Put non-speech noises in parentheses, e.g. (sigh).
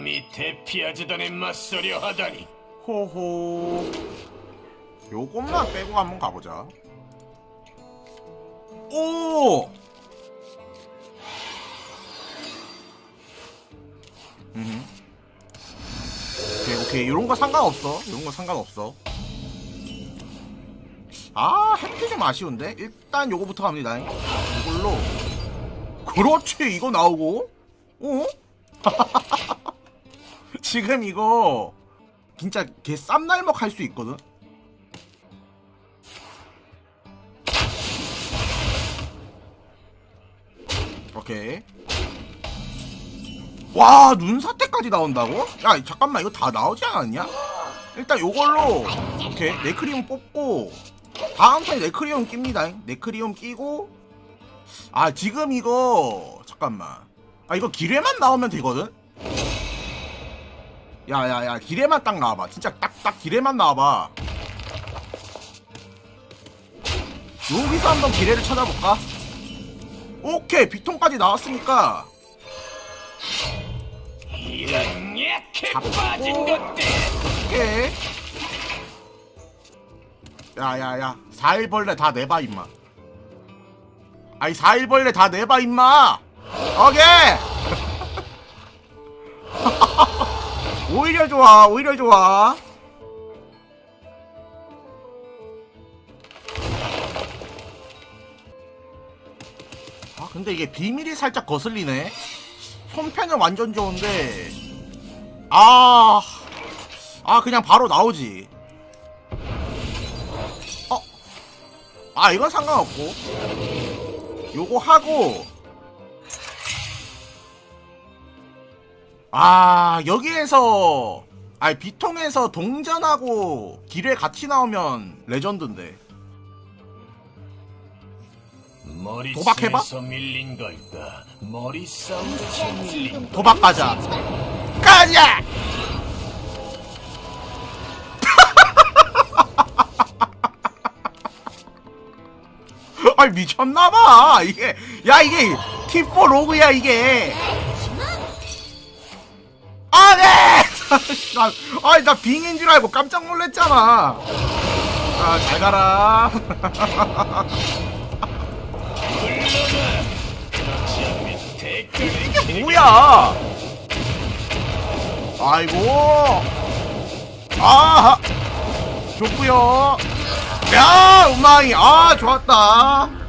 감히 대피하지단에 맞서려 하다니 호호. 요것만 빼고 한번 가보자. 오! 음. 오케이, 오케이. 이런 거 상관없어. 이런 거 상관없어. 아, 햄피 좀 아쉬운데? 일단 요거부터 갑니다. 이걸로. 그렇지, 이거 나오고. 어? (laughs) 지금 이거 진짜 개 쌈날먹 할 수 있거든. 오케이. 와 눈사태까지 나온다고? 야 잠깐만 이거 다 나오지 않았냐? 일단 요걸로 오케이 네크리움 뽑고 다음 턴에 네크리움 낍니다. 네크리움 끼고 아 지금 이거 잠깐만 아 이거 기뢰만 나오면 되거든? 야야야 기뢰만 딱 나와봐. 진짜 딱딱 기뢰만 나와봐. 여기서 한번 기뢰를 찾아볼까? 오케이 비통까지 나왔으니까. 이런 약해. 빠진 것들. 오케이. 야야야. 사일벌레 다 내봐 임마. 아이 사일벌레 다 내봐 임마. 오케이 (laughs) 오히려 좋아 오히려 좋아. 아 근데 이게 비밀이 살짝 거슬리네. 손편은 완전 좋은데. 아, 아 그냥 바로 나오지. 어, 아 이건 상관없고, 요거 하고, 아 여기에서, 아 비통에서 동전하고 기뢰 같이 나오면 레전드인데. 머리 도박해봐? 싸움에서 밀린 걸까 머리 싸움에서 밀린 도박 가자. 가자. (laughs) 아니 미쳤나봐 이게 야 이게 T4 로그야 이게 아네 아니 나 빙인 줄 알고 깜짝 놀랐잖아. 아잘 가라. 이게 뭐야? 아이고. 아 좋구요. 야 우마이. 아 좋았다